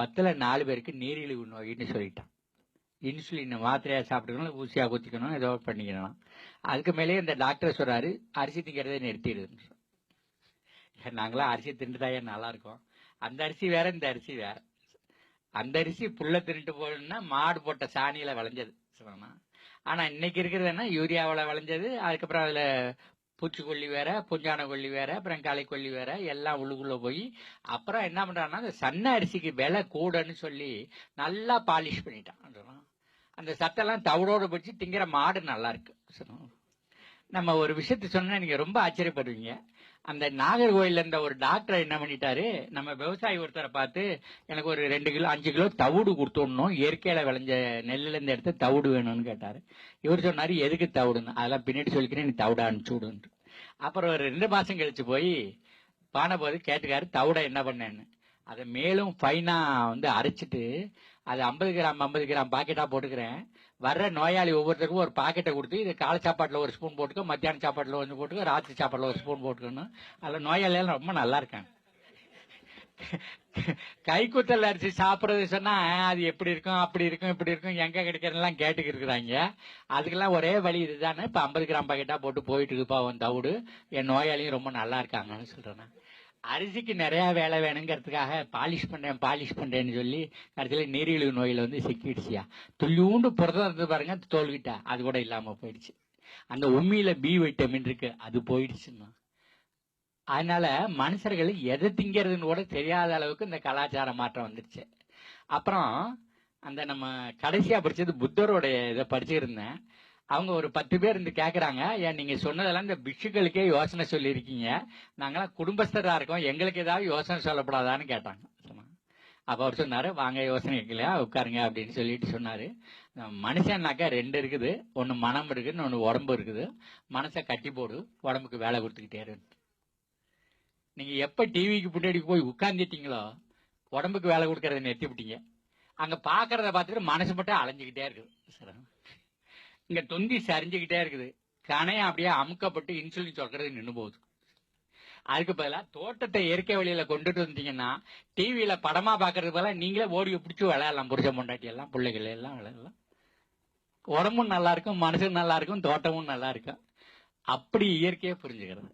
பத்துல நாலு பேருக்கு நீரிழிவு நோயின்னு சொல்லிட்டான். இன்சுலின் மாத்திரையாக சாப்பிட்டுக்கணும் ஊசியா குத்திக்கணும் ஏதோ பண்ணிக்கணும். அதுக்கு மேலேயே இந்த டாக்டர் சொல்கிறாரு அரிசி திங்கிறதே நிறுத்திடுதுன்னு நாங்களாம் அரிசி தின்றுதாயே நல்லா இருக்கோம் அந்த அரிசி வேற இந்த அரிசி வேற. அந்த அரிசி புல்ல திருட்டு போகணும்னா மாடு போட்ட சாணியில விளைஞ்சது. சொல்லணும் ஆனா இன்னைக்கு இருக்கிறது என்ன? யூரியாவில் விளைஞ்சது அதுக்கப்புறம் அதுல பூச்சிக்கொல்லி வேற பொஞ்சான கொல்லி வேற அப்புறம் களைக்கொல்லி வேற எல்லாம் உள்ளுக்குள்ள போய் அப்புறம் என்ன பண்றான்னா அந்த சன்ன அரிசிக்கு விலை கூடன்னு சொல்லி நல்லா பாலிஷ் பண்ணிட்டான். அந்த சத்தெல்லாம் தவிடோடு வச்சு திங்கிற மாடு நல்லா இருக்கு. நம்ம ஒரு விஷயத்த சொன்னா நீங்க ரொம்ப ஆச்சரியப்படுவீங்க. அந்த நாகர்கோயில்ல இருந்த ஒரு டாக்டர் என்ன பண்ணிட்டாரு நம்ம விவசாயி ஒருத்தரை பார்த்து எனக்கு ஒரு ரெண்டு கிலோ அஞ்சு கிலோ தவிடு கொடுத்துடணும். இயற்கையில விளைஞ்ச நெல்லுல இருந்து எடுத்து தவிடு வேணும்னு கேட்டாரு. இவர் சொன்னாரு எதுக்கு தவிடுன்னு? அதெல்லாம் பின்னாடி சொல்லிக்கிறேன் நீ தவிட அனுப்பிச்சு விடுன்ட்டு. அப்புறம் ஒரு ரெண்டு மாசம் கழிச்சு போய் பானை போது கேட்டுக்காரு தவிட என்ன பண்ணேன்னு? அதை மேலும் ஃபைனா வந்து அரைச்சிட்டு அது ஐம்பது கிராம் ஐம்பது கிராம் பாக்கெட்டா போட்டுக்கிறேன். வர்ற நோயாளி ஒவ்வொருத்தருக்கும் ஒரு பாக்கெட்டை கொடுத்து இது காலை சாப்பாட்டில் ஒரு ஸ்பூன் போட்டுக்கோ மத்தியான சாப்பாட்டில் கொஞ்சம் போட்டுக்கோ ராத்திரி சாப்பாட்டில் ஒரு ஸ்பூன் போட்டுக்கணும் அதில் நோயாளியெல்லாம் ரொம்ப நல்லா இருக்காங்க. கைக்குத்தல் அரிசி சாப்பிட்றது சொன்னா அது எப்படி இருக்கும் அப்படி இருக்கும் இப்படி இருக்கும் எங்க கிடைக்கிறதெல்லாம் கேட்டுக்கு இருக்கிறாங்க. அதுக்கெல்லாம் ஒரே வழி இதுதானே. இப்போ ஐம்பது கிராம் பாக்கெட்டா போட்டு போயிட்டு இருக்குப்பா உன் தவிடு. என் நோயாளியும் ரொம்ப நல்லா இருக்காங்கன்னு சொல்றேன் அரிசிக்கு நிறைய வேலை வேணுங்கிறதுக்காக பாலிஷ் பண்றேன் பாலிஷ் பண்றேன்னு சொல்லி கடைசியில் நீரிழிவு நோயில் வந்து சிக்கிடுச்சியா. துள்ளியூண்டு புரதம் இருந்து பாருங்க தோல்கிட்ட. அது கூட இல்லாம போயிடுச்சு. அந்த உண்மையில் பி வைட்டமின் இருக்கு அது போயிடுச்சுன்னா அதனால மனுஷர்கள் எதை திங்கிறதுன்னு கூட தெரியாத அளவுக்கு இந்த கலாச்சார மாற்றம் வந்துருச்சு. அப்புறம் அந்த நம்ம கடைசியா படிச்சது புத்தருடைய இதை படிச்சிருந்தேன் அவங்க ஒரு பத்து பேர் இருந்து கேட்குறாங்க ஏன் நீங்க சொன்னதெல்லாம் இந்த பிக்ஷுக்களுக்கே யோசனை சொல்லியிருக்கீங்க. நாங்களாம் குடும்பஸ்தராக இருக்கோம். எங்களுக்கு ஏதாவது யோசனை சொல்லப்படாதான்னு கேட்டாங்க. அப்போ அவர் சொன்னார் வாங்க யோசனை கேட்கலையா? உட்காருங்க அப்படின்னு சொல்லிட்டு சொன்னார். மனுஷன்னாக்கா ரெண்டு இருக்குது. ஒன்று மனம் இருக்குதுன்னு ஒன்று உடம்பு இருக்குது. மனசை கட்டி போடு உடம்புக்கு வேலை கொடுத்துக்கிட்டே இருந்து நீங்கள் எப்போ டிவிக்கு பின்னாடி போய் உட்காந்துட்டீங்களோ உடம்புக்கு வேலை கொடுக்கறத நிறுத்தி விட்டீங்க அங்க பார்த்துட்டு மனசு மட்டும் அலைஞ்சுக்கிட்டே இருக்குது. சரி. இங்க தொந்தி சரிஞ்சுக்கிட்டே இருக்குது. கணையம் அப்படியே அமுக்கப்பட்டு இன்சுலின் சொல்றது நின்னு போகுது. அதுக்கு பதிலா தோட்டத்தை இயற்கை வழியில கொண்டுட்டு வந்தீங்கன்னா டிவியில படமா பாக்குறது பதிலா நீங்களே ஓடி பிடிச்சி விளையாடலாம் புருஷ பொண்டாட்டி எல்லாம் பிள்ளைகள் எல்லாம் விளையாடலாம். உடம்பும் நல்லா இருக்கும் மனசும் நல்லா இருக்கும் தோட்டமும் நல்லா இருக்கும். அப்படி இயற்கையை புரிஞ்சுக்கிறது.